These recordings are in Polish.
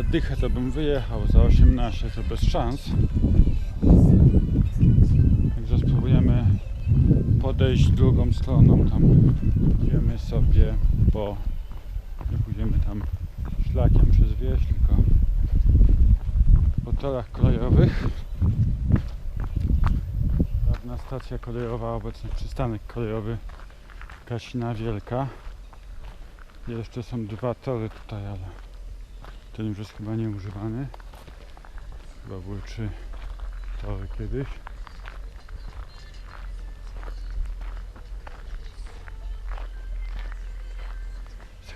Za dychę to bym wyjechał, za 18 to bez szans. Także spróbujemy podejść drugą stroną. Tam idziemy sobie po. Nie pójdziemy tam szlakiem przez wieś, tylko po torach kolejowych. Dawna stacja kolejowa, obecnie przystanek kolejowy Kasina Wielka. Jeszcze są dwa tory tutaj, ale ten już jest chyba nieużywany. Chyba były trzy tory kiedyś. Z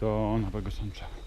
do Nowego Sącza.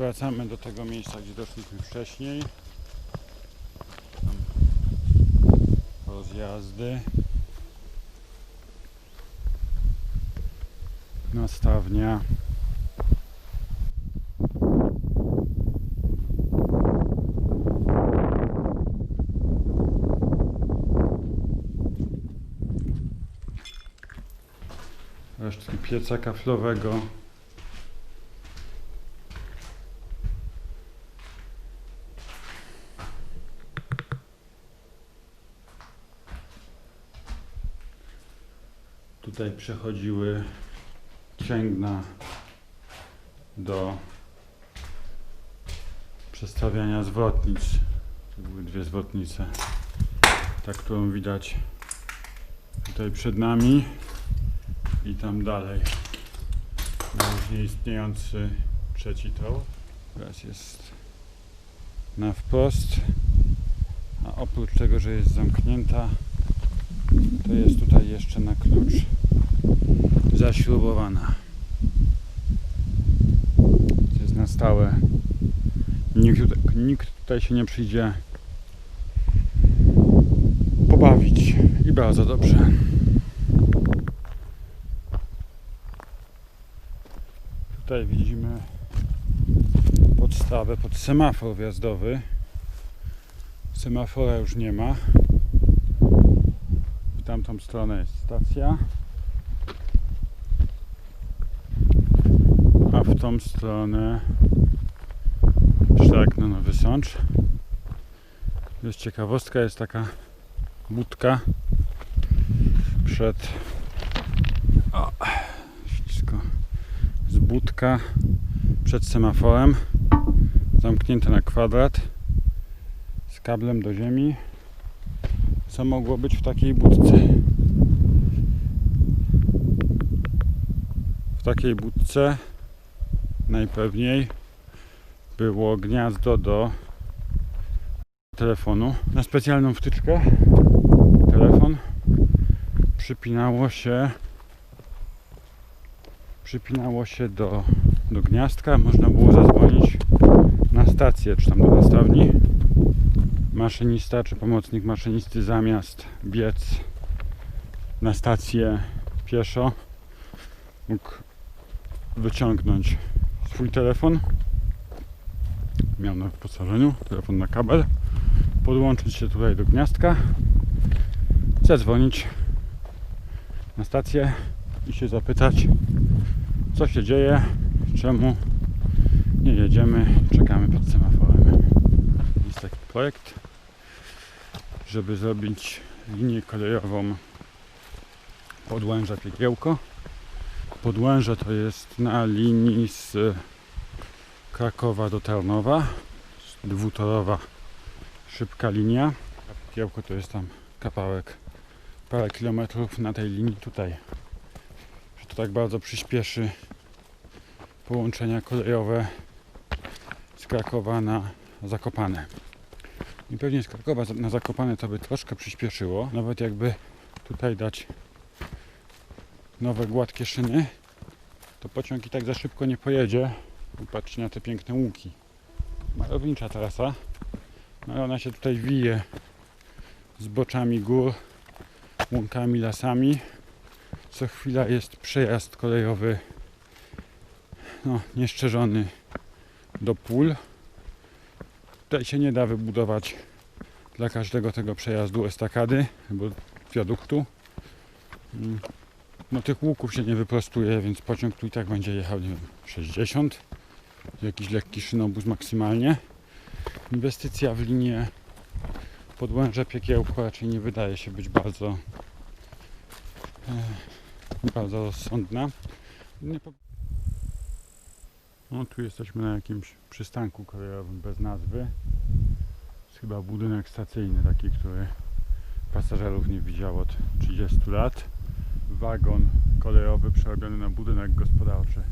Wracamy do tego miejsca, gdzie doszliśmy wcześniej. Rozjazdy. Nastawnia. Resztki pieca kaflowego. Tutaj przechodziły cięgna do przestawiania zwrotnic. To były dwie zwrotnice. Ta, którą widać tutaj przed nami i tam dalej. Już nieistniejący trzeci tor. Teraz jest na wprost. A oprócz tego, że jest zamknięta, to jest tutaj jeszcze na klucz zaśrubowana. Jest na stałe. Nikt nikt tutaj się nie przyjdzie pobawić. I bardzo dobrze. Tutaj widzimy podstawę pod semafor wjazdowy. Semafora już nie ma. W tamtą stronę jest stacja. W tą stronę szlak na Nowy Sącz. Jest ciekawostka, jest taka budka przed o, ślisko. z budka przed semaforem zamknięta na kwadrat z kablem do ziemi co mogło być w takiej budce w takiej budce najpewniej było gniazdo do telefonu. Na specjalną wtyczkę telefon przypinało się przypinało się do, do gniazdka. Można było zadzwonić na stację czy tam do nastawni. Maszynista czy pomocnik maszynisty zamiast biec na stację pieszo mógł wyciągnąć swój telefon. Miał na wyposażeniu telefon na kabel. Podłączyć się tutaj do gniazdka. Zadzwonić na stację i się zapytać co się dzieje czemu nie jedziemy. Czekamy pod semaforem. Jest taki projekt żeby zrobić linię kolejową Podłęża Piekiełko Podłęże to jest na linii z Krakowa do Tarnowa. Dwutorowa szybka linia. A Piekiełko to jest tam kawałek parę kilometrów na tej linii tutaj. Że to tak bardzo przyspieszy połączenia kolejowe z Krakowa na Zakopane. I pewnie z Krakowa na Zakopane to by troszkę przyspieszyło nawet jakby tutaj dać nowe gładkie szyny to pociąg i tak za szybko nie pojedzie. Patrzcie na te piękne łuki. Malownicza trasa. No ale ona się tutaj wije z boczami gór łąkami, lasami. Co chwila jest przejazd kolejowy no, nieszczerzony do pól. Tutaj się nie da wybudować dla każdego tego przejazdu estakady albo wiaduktu. Mm, no tych łuków się nie wyprostuje więc pociąg tu i tak będzie jechał nie wiem 60 jakiś lekki szynobus maksymalnie inwestycja w linię Podłęże Piekiełko raczej nie wydaje się być bardzo e, bardzo rozsądna. No tu jesteśmy na jakimś przystanku kolejowym bez nazwy. Jest chyba budynek stacyjny taki, który pasażerów nie widział od 30 lat. Wagon kolejowy przerobiony na budynek gospodarczy.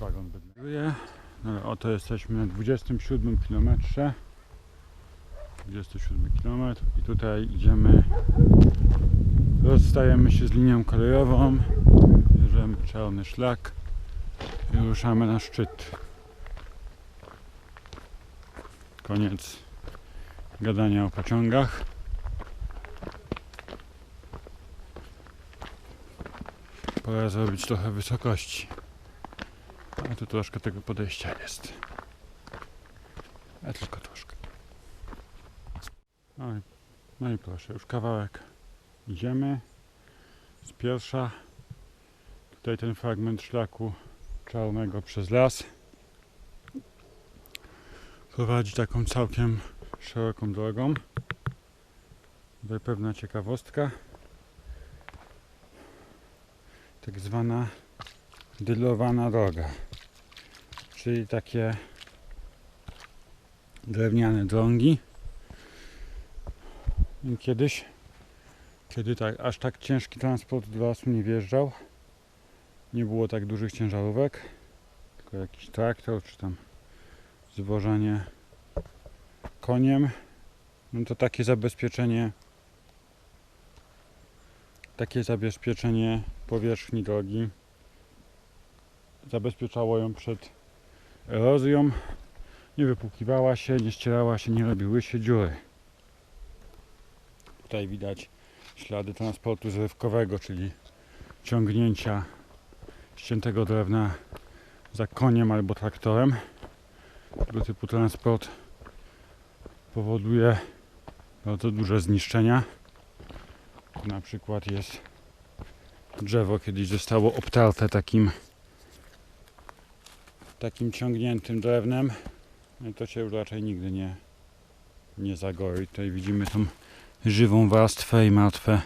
Wagon bydlęguje. No, oto jesteśmy na 27 kilometrze. 27 km i tutaj idziemy rozstajemy się z linią kolejową bierzemy czarny szlak i ruszamy na szczyt koniec gadania o pociągach pora zrobić trochę wysokości a tu troszkę tego podejścia jest a tylko troszkę no i, no i proszę, już kawałek idziemy. Z pierwsza. Tutaj ten fragment szlaku czarnego przez las. Prowadzi taką całkiem szeroką drogą. Tutaj pewna ciekawostka. Tak zwana dylowana droga. Czyli takie drewniane drągi. I Kiedyś, kiedy tak, aż tak ciężki transport do lasu nie wjeżdżał, nie było tak dużych ciężarówek, tylko jakiś traktor czy tam zwożenie koniem, no to takie zabezpieczenie takie zabezpieczenie powierzchni drogi zabezpieczało ją przed erozją, nie wypłukiwała się, nie ścierała się, nie robiły się dziury. Tutaj widać ślady transportu zrywkowego, czyli ciągnięcia ściętego drewna za koniem albo traktorem. Tego typu transport powoduje bardzo duże zniszczenia. Tu na przykład jest drzewo kiedyś zostało obtarte takim takim ciągniętym drewnem. No i to się już raczej nigdy nie, nie zagoi. Tutaj widzimy tą żywą warstwę i martwe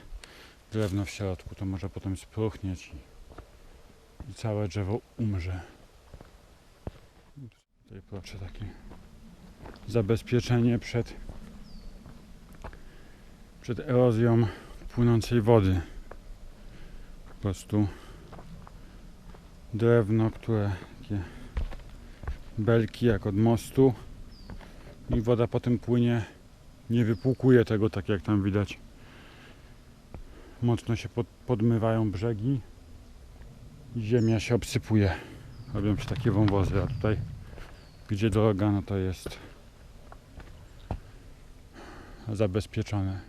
drewno w środku. To może potem spruchnieć i, i całe drzewo umrze. Tutaj proszę takie zabezpieczenie przed przed erozją płynącej wody. Po prostu drewno, które takie belki jak od mostu i woda potem płynie, nie wypłukuje tego tak jak tam widać. Mocno się pod, podmywają brzegi i ziemia się obsypuje. Robią się takie wąwozy, a tutaj gdzie droga, no to jest zabezpieczone. No cóż.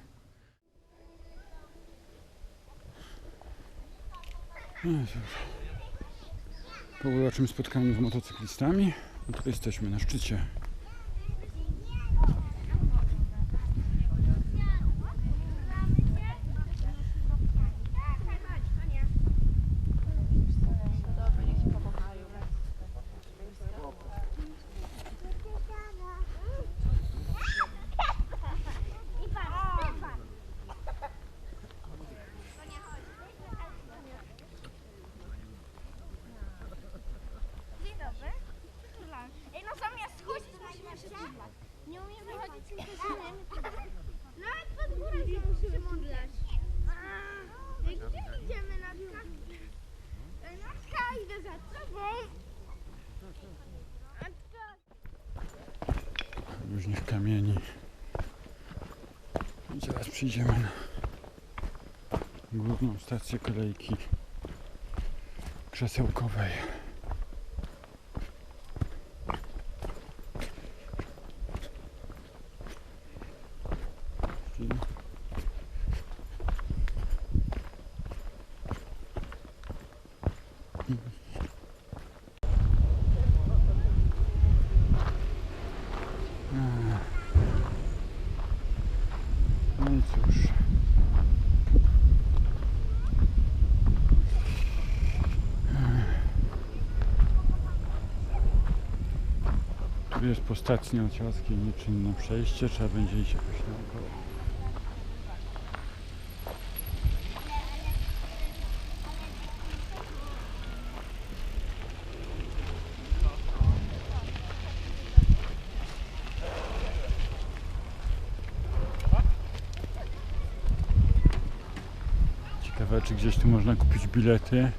Po uroczym spotkaniu z motocyklistami, no to jesteśmy na szczycie. Dzień dobry. Ej, no zamiast chodzić musimy się modlać. Nie umiemy chodzić tylko zieleń. Nawet pod górę się musimy modlać. Ej, gdzie idziemy na Ej, Idę za tobą. Różnych kamieni. I zaraz przyjdziemy na główną stację kolejki krzesełkowej. Czyli No i cóż. Tu jest po stacji narciarskiej nieczynne przejście, trzeba będzie iść jakoś naokoło. Ciekawe, czy gdzieś tu można kupić bilety.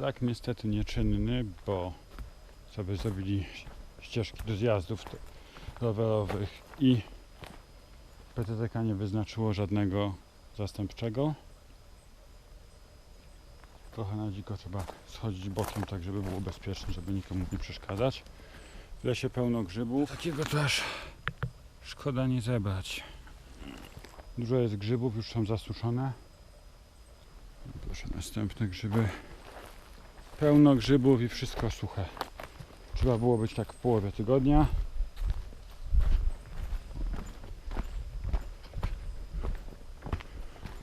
Szlak niestety nieczynny, bo sobie zrobili ścieżki do zjazdów rowerowych i PTTK nie wyznaczyło żadnego zastępczego. Trochę na dziko trzeba schodzić bokiem, tak żeby było bezpieczne, żeby nikomu nie przeszkadzać. W lesie pełno grzybów. Takiego to aż szkoda nie zebrać. Dużo jest grzybów, już są zasuszone. Proszę, następne grzyby. Pełno grzybów i wszystko suche. Trzeba było być tak w połowie tygodnia.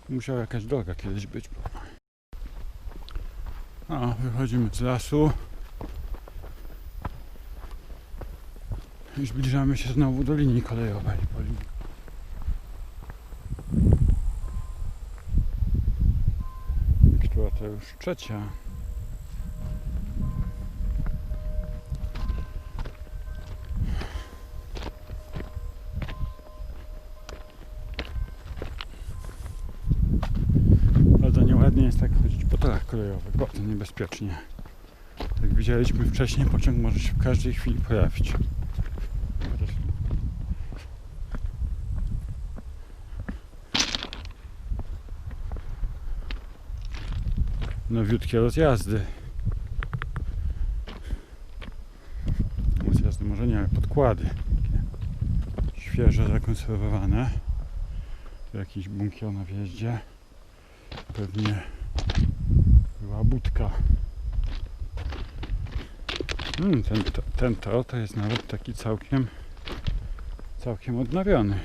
Musiała jakaś droga kiedyś być. O, wychodzimy z lasu. I zbliżamy się znowu do linii kolejowej. Po linii. Która to już trzecia. Niebezpiecznie. Jak widzieliśmy wcześniej, pociąg może się w każdej chwili pojawić. Nowiutkie rozjazdy. Rozjazdy może nie, ale podkłady. Takie świeże, zakonserwowane. Tu jakiś bunkier na wjeździe. Pewnie była budka. Hmm, ten, ten tor to jest nawet taki całkiem całkiem odnowiony.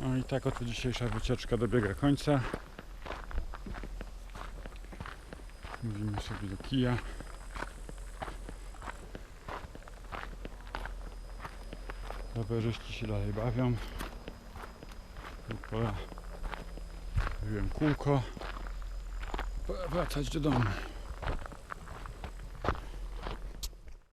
No i tak oto dzisiejsza wycieczka dobiega końca. Mówimy sobie do kija. Rowerzyści się dalej bawią. Pora Zrobiłem kółko. Wracać do domu.